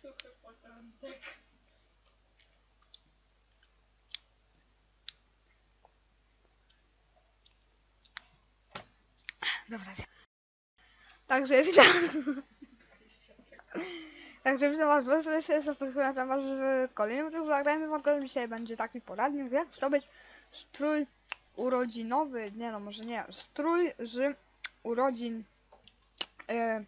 Suchy początek. Dobra, zja- Także witam. Także witam was bardzo serdecznie, zapraszam was w kolejnym odcinku zagrajmy w Wargame. Dzisiaj będzie taki poradnik, jak zdobyć strój urodzinowy, nie no może nie, strój z urodzin e,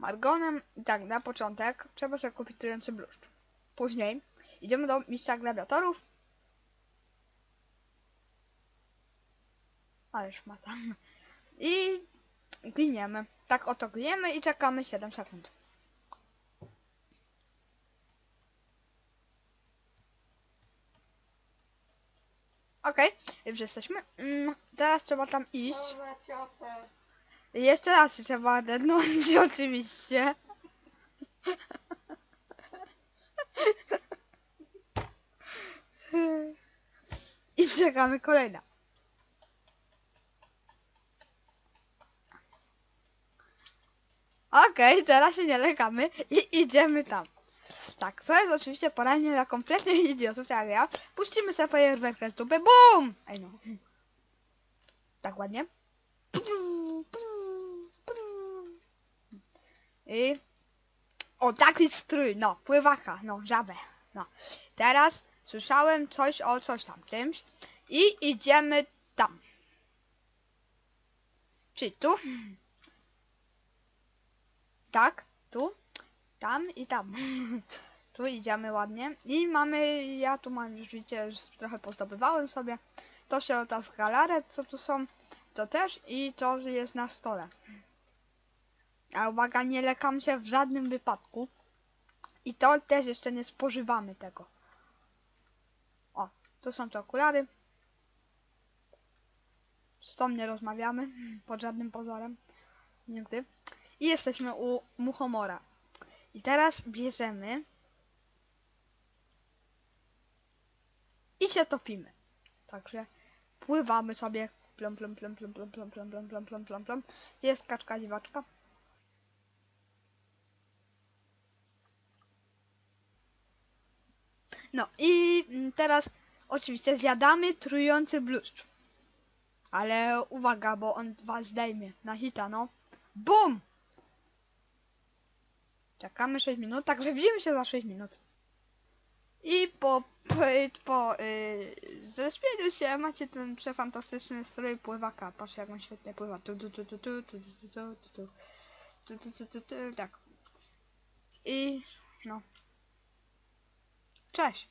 Margonem. I tak, na początek trzeba sobie kupić trujący bluszcz. Później idziemy do mistrza gladiatorów. Ależ ma tam. I gliniemy. Tak oto gliniemy i czekamy 7 sekund. Okej, już jesteśmy. Mm, teraz trzeba tam iść. Jeszcze raz trzeba dednąć oczywiście. I czekamy kolejna. Okej, teraz się nie lekamy i idziemy tam. Tak, to jest oczywiście poradnie dla kompletnych idiotów, tak jak ja. Puścimy sobie fajerwerkę z dupy, BUM! Ej no. Tak ładnie. I... O, taki strój, no, pływaka, no, żabę, no. Teraz słyszałem coś o coś tam czymś i idziemy tam. Czy tu? Tak, tu, tam i tam. Tu idziemy ładnie i mamy, ja tu mam już widzicie, już trochę pozdobywałem sobie. To się ta z galaret, co tu są, to też i to jest na stole. A uwaga, nie lekam się w żadnym wypadku. I to też jeszcze nie spożywamy tego. O, to są te okulary. Z tą nie rozmawiamy, pod żadnym pozorem. Nigdy. I jesteśmy u Muchomora. I teraz bierzemy i się topimy. Także pływamy sobie. Plum, plum, plum, plum, plum, plum, plum, plum, plum, plum, plum. Jest kaczka dziwaczka. No i mm, teraz oczywiście zjadamy trujący bluszcz. Ale uwaga, bo on was zdejmie na hita, no. BUM! Czekamy 6 minut, także widzimy się za 6 minut. I po, po, po yy, się macie ten przefantastyczny strój pływaka. Patrzcie jak on świetnie pływa. Tu, tu, tu, tu, tu, tu, tu, tu, tu, tu, tu, tu, tu, tu, tak. I no. чаще